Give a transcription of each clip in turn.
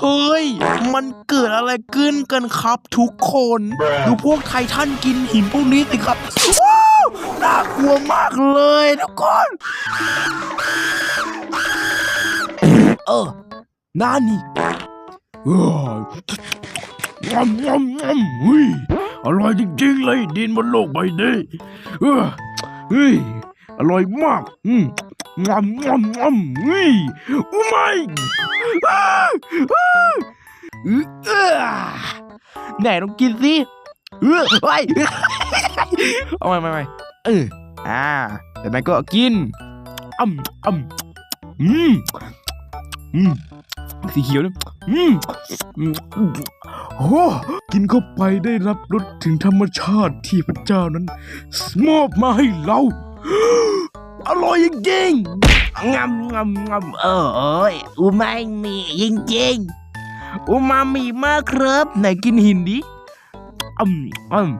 เฮ้ย มันเกิดอะไรขึ้นกันครับทุกคน ดูพวกไททันกินหินพวกนี้สิครับ ว้าว น่ากลัวมากเลยทุกคน เออนานี่เอ้ยงอมงอมงอมเฮ้ยอร่อยจริงๆเลยดินบนโลกใบนี้เออเฮ้ยอร่อยมาก อืม งอมงอมงอมเฮ้ยอู้ไม่อ้าอ้าเออไหนลองกินสิเออไปเอาไปไปไปเอออ่าแต่นั้นก็กินอ่ำอ่ำอืมอืมสีเขียวนะอืมอืมโอ้กินเข้าไปได้รับรสถึงธรรมชาติที่พระเจ้านั้นมอบมาให้เรา อร่อยจริงๆงำงำงำเออเอ้ยอูมามีจริงๆอูมามีมากครับไหนกินหินดิอืมอืม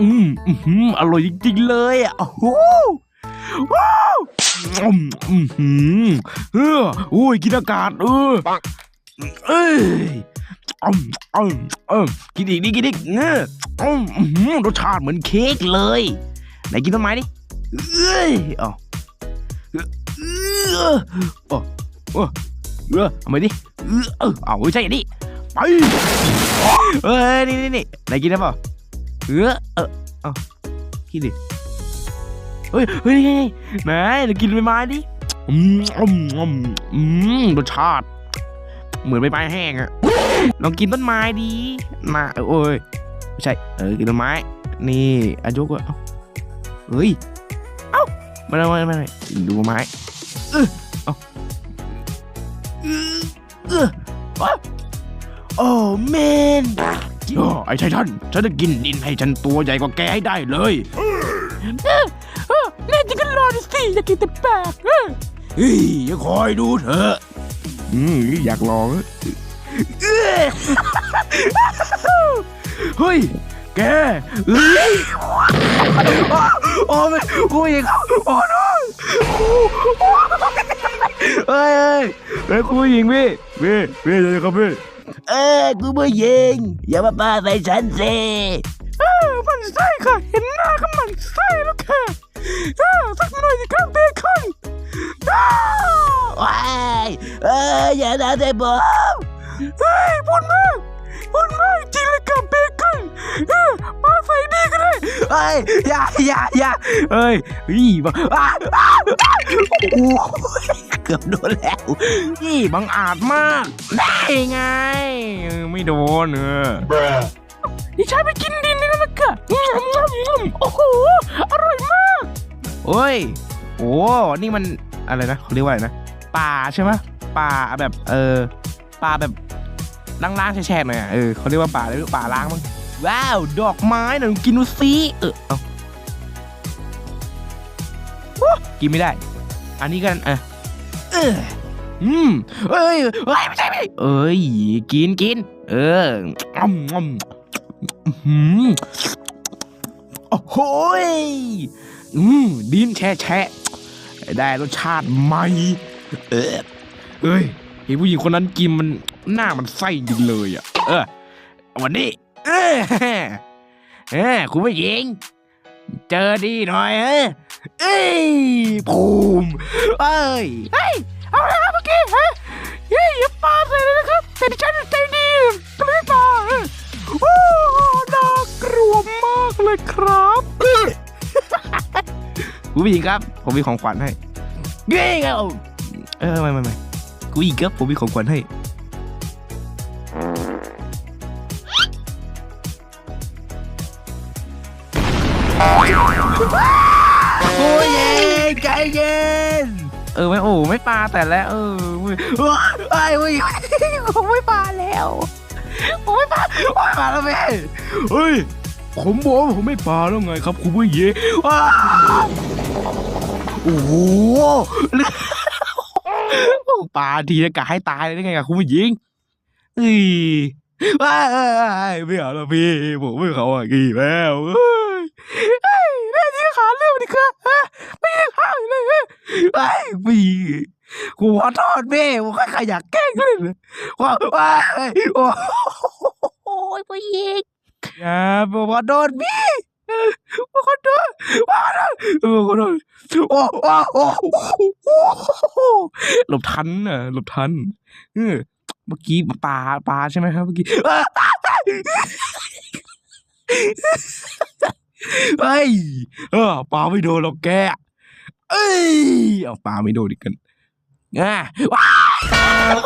อืมอือหือร่อยจริงๆเลยอะโอ้โหว้าวอืมอืมหืมเออโอ้ยกินอากาศเออเอ้ยอืมอืมอืมกินอีกดิกินอีกเอออืมอื้อหือรสชาติเหมือนเค้กเลยไหนกินต้นไม้ดิเอ้ยอาเอ ออเออเออเออเอามาดิเออเอาไม่ใช่อันนี้ไปเอ้ยนี่นี่นี่ไหนกินได้เปล่าเออเออเอากินดิเฮ้ยเฮ้ยเฮ้ยไหนเดี๋ยวกินใบไม้ดิอืมอืมอืมอืมรสชาติเหมือนใบไม้แห้งอะลองกินต้นไม้ดีมาโอ้ยไม่ใช่เออกินต้นไม้ นี่อายุก็เฮ้ยไม่ได้ไม่ได้ไม่ได้ดูไม้ เออเอาเออเออวะโอ้แมนโอ้ไอ้ไททันฉันจะกินดินให้ฉันตัวใหญ่กว่าแกให้ได้เลยแน่จริงก็รอดิสิอยากกินแต่แปลกเฮ้ยอย่าคอยดูเถอะอืมอยากลองเอ้ยเฮ้ย แกเฮ้ยโอ้ไม่กูอีกโอ้น้องเฮ้ย เฮ้ยเฮ้ยกูยิงพี่พี่พี่จะครับพี่เอ้กูไม่ยิง อย่ามาปาใส่ฉันสิเออมันไส้ค่ะ เห็นหน้าก็มันไส้แล้วค่ะเออสักหน่อยสิครับเบคอนอ้าวว้ายเอ้ยอย่าด่าใส่ผมเฮ้ยพูดมากพูดมากจริงเลยกับเบคอนเออ เฮ้ยอย่าอย่าอย่าเฮ้ยเฮ้ยบังอ้าอ้าอ้าโอ้ยเกือบโดนแล้วนี่บังอาจมาก ได้ไงเออไม่โดนเออนี่ใช้ไปกินดินนี่นะกะงมงมงมโอ้โห อร่อยมาก โอ้ย โอ้นี่มันอะไรนะเขาเรียกว่าอะไรนะ ป่าใช่ไหมป่าแบบ เออ ป่าแบบล้างๆแฉะๆหน่อยอะเออเขาเรียกว่าป่าอะไรไม่รู้ป่าล้างมั้ง ว้าว ดอกไม้หน่อยกินดูสิเออเอากินไม่ได้ อันนี้กันเออเอออืมเอ้ยเอ้ยไม่ใช่ไม่ใช่เอ้ย กินกิน เอออืมอืมอื้อหือโอ้โหยอืมดินแช่แช่ได้รสชาติใหม่ เออเอ้ยเห็นผู้หญิงคนนั้นกินมันหน้ามันไส้จริงเลยอะ เออ วันนี้ เออเออคุณผู้หญิง เจอดีหน่อยเออเอ้ยภูมิเอ้ยเฮ้ยเอาละครับเมื่อกี้ฮะเฮ้ยอย่าปาเลยนะครับแต่ดิฉันใจดีก็ไม่ปาโอ้น่ากลัวมากเลยครับคุณผู้หญิงครับ ผมมีของขวัญให้เย้ครับเออไม่ไม่ไม่คุณผู้หญิงครับผมมีของขวัญให้ เออไม่โอ้ไม่ปลาแต่แล้วเออเว้ยเอ้เอ้ยเว้ยผมไม่ปลาแล้วผมไม่ปลาผมไม่ปลาแล้วแม่เฮ้ยผมบอกว่าผมไม่ปลาแล้วไงครับ คุณผู้หญิงว้าวโอ้โหปลาทีจะกะให้ตายได้ไงกับคุณผู้หญิงเอ้ยว้ายเอ้ยเอ้ยไม่เอาแล้วพี่ผมไม่เขาอะกี่แล้วเฮ้ยเฮ้ยแน่จริง หาเรื่องดิค่ะฮะไม่ได้หาเลยเฮ้ยไอ้ พี่กูขอโทษพี่ผมแค่ใครอยากแกล้งเล่นเลยว่าว่าโอ้โอ้ยผู้หญิงอย่าผมขอโทษพี่ผมขอโทษผมขอโทษผมขอโทษโอ้โอ้โอ้โอ้หลบทันน่ะหลบทันเออเมื่อกี้ปลาปลาใช่ไหมครับเมื่อกี้เฮ้ยเออปลาไม่โดนหรอกแก เอ้ยเอาปลาไม่โดนอีกกันอ่าว้าว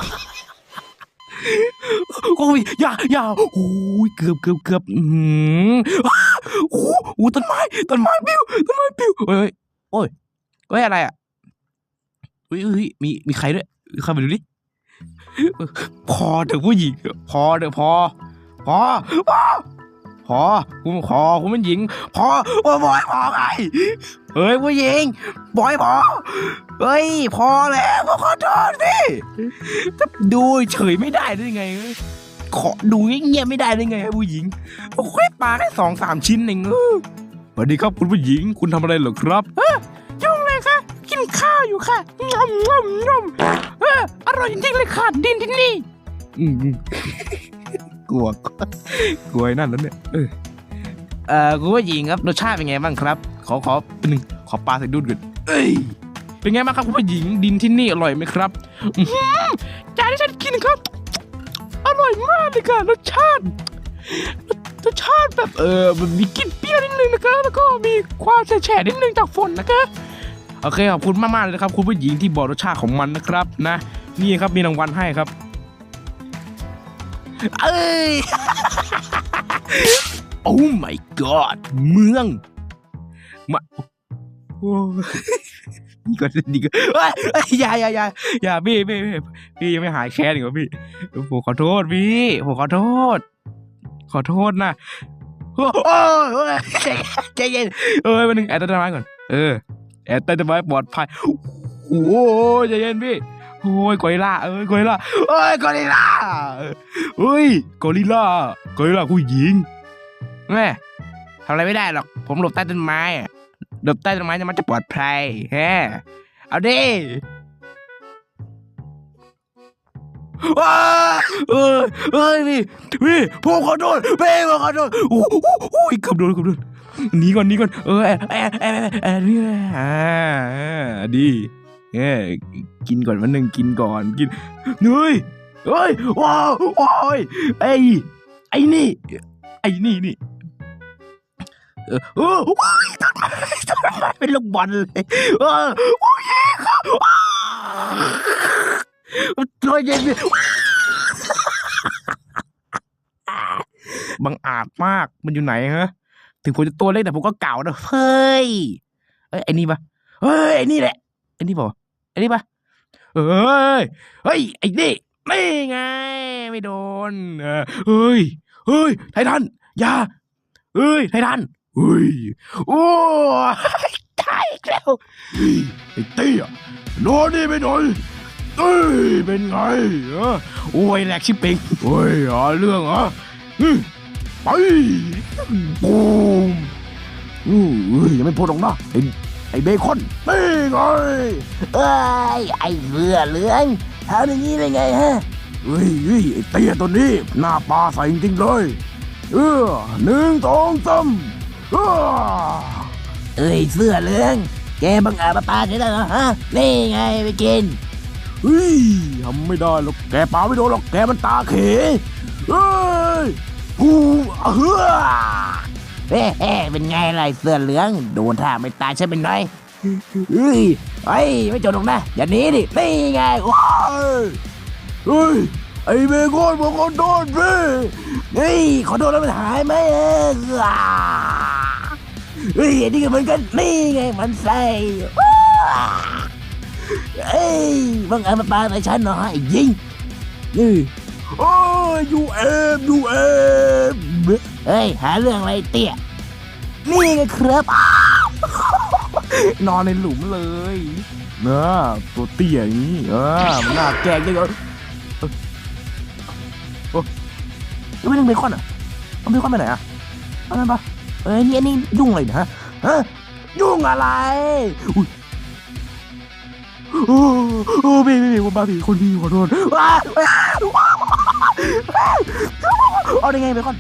โอ้ยอย่าอย่าโอ้ยเกือบเกือบเกือบอืมโอ้โหต้นไม้ต้นไม้ปิ้วต้นไม้ปิ้วเฮ้ยเฮ้ยโอ้ยเฮ้ยอะไรอะเฮ้ยเฮ้ยมีมีใครด้วยเข้าไปดูดิพอเถอะผู้หญิงพอเถอะพอพอพอพอคุณพอคุณเป็นหญิง พอโอ้ยพอไง เฮ้ยผู้หญิงบอยพอเฮ้ย พอแล้วขอโทษพี่จะดูเฉยไม่ได้ได้ไงเว้ยขอดูเงียบๆไม่ได้ได้ไงผู้หญิงโอ้ยปลาแค่สองสามชิ้นเองเออสวัสดีครับคุณผู้หญิงคุณทำอะไรเหรอครับยุ่งเลยค่ะ กินข้าวอยู่ค่ะงอมงอมงอมเอออร่อยจริงๆเลยค่ะดินที่นี่อืมกลัวกลัวไอ้นั่นแล้วเนี่ยเออเอ่อคุณผู้หญิงครับรสชาติเป็นไงบ้างครับ ขอขอเป็นหนึ่งขอปลาใส่ดุนก่อนเอ้ยเป็นไงบ้างครับคุณผู้หญิงดินที่นี่อร่อยไหมครับจานที่ฉันกินครับ อร่อยมากเลยค่ะรสชาติรสชาติแบบเออมันมีกลิ่นเปรี้ยวนิดนึงนะคะแล้วก็มีความแฉะนิดนึงจากฝนนะคะโอเคขอบคุณมากๆเลยนะครับ คุณผู้หญิงที่บอกรสชาติของมันนะครับนะ นี่ครับมีรางวัลให้ครับ เอ้ย โอ้ my god เมือง มาโอ้นี่ก็นี่ก็เอ้ยเอ้ยอย่าอย่าอย่าอย่าพี่พี่พี่พี่ยังไม่หายแค้นอีกเหรอพี่ผมขอโทษพี่ผมขอโทษ ขอโทษนะโอ้ยโอ้ยใจเย็นเอ้ยวันหนึ่งแอดต้นไม้ก่อนเออแอดต้นไม้ปลอดภัยโอ้ยใจเย็นพี่โอ้ยกอริล่าเอ้ยกอริล่าเอ้ยกอริล่าเอ้ยกอริล่ากอริลล่าผู้หญิงแม่ทำอะไรไม่ได้หรอก ผมหลบใต้ต้นไม้อะ หลบใต้ต้นไม้จะมันจะปลอดภัยแฮเอาดิว้าเอ้ยเอ้ยพี่พี่ผมขอโทษพี่ผมขอโทษโอ้โหโอ้ยเกือบโดนเกือบโดนหนีก่อนหนีก่อนเออแอบแอบแอบแอบแอนี่อ่าดีเอ้ยกินก่อนวันหนึ่งกินก่อนกินเฮ้ยเฮ้ยว้าวโอ้ยไอ้ไอ้นี่ไอ้นี่นี่ เออเออว้ายต้นไม้ต้นไม้เป็นลูกบอลเลยเออโอ้ยครับว้าวตัวใหญ่บังอาจมากมันอยู่ไหนฮะ ถึงผมจะตัวเล็กแต่ผมก็เก่านะเฮ้ยเอ้ยไอ้นี่ปะเฮ้ยไอ้นี่แหละไอ้นี่ปะไอ้นี่ปะเฮ้ยเฮ้ยไอ้นี่ไม่ไง ไม่โดนเฮ้ยเฮ้ยไททันอย่าเฮ้ยไททัน ฮ้ยโอ้ยตายอีกแล้วเฮ้ยไอ้เตี้ยโดนนี่ไปหน่อยเอ้ยเป็นไงเออโอ้ยแหลกชิปเป่งเฮ้ยหาเรื่องเหรออืมไปบูมอู้เอ้ยยังไม่พูดหรอกนะไอ้ไอ้เบคอนนี่ไงเอ้ยไอ้เรือเหลืองทำอย่างนี้ได้ไงฮะเฮ้ยเฮ้ยไอ้เตี้ยตัวนี้หน้าปลาใสจริงๆเลยเออหนึ่งสองสาม เออเอ้ยเสื้อเหลือง แกบังอาจมาปาใช่ไหมเหรอฮะ นี่ไงไปกินเฮ้ยทำไม่ได้หรอก แกปลาไม่โดนหรอก แกมันตาเขเฮ้ยกูเฮ้อเฮ้เฮ้เป็นไงล่ะไอ้เสื้อเหลือง โดนท่าไม่ตายใช่เป็นไงเฮ้ยไอ้ยไม่จบหรอกนะ อย่าหนีดิ นี่ไงว้าวเฮ้ย ไอ้เบคอนบอกขอโทษพี่นี่ขอโทษแล้วมันหายไหมเอออ่า เฮ้ยอันนี่ก็เหมือนกันนี่ไงมันใส่เอ้ยบังเอามาปาใส่ฉันเหรอไอ้ยิงนี่โอ้ยยูเอฟยูเอฟเฮ้ยหาเรื่องอะไรเตี้ยนี่ไงครับ นอนในหลุมเลยเนอะตัวเตี้ยอย่างนี้เออมันน่าแกล้งจังเลยไม่ต้องเบคอนอะเอาเบคอนไปไหนอะเอานั่นปะ เอ้ยนี่อันนี้ยุ่งอะไรนะฮะฮะยุ่งอะไรอุ๊ยโอ้โอ้พี่พี่พี่ผมมาผิดคนพี่ขอโทษว้าเอาได้ไงไปก่อน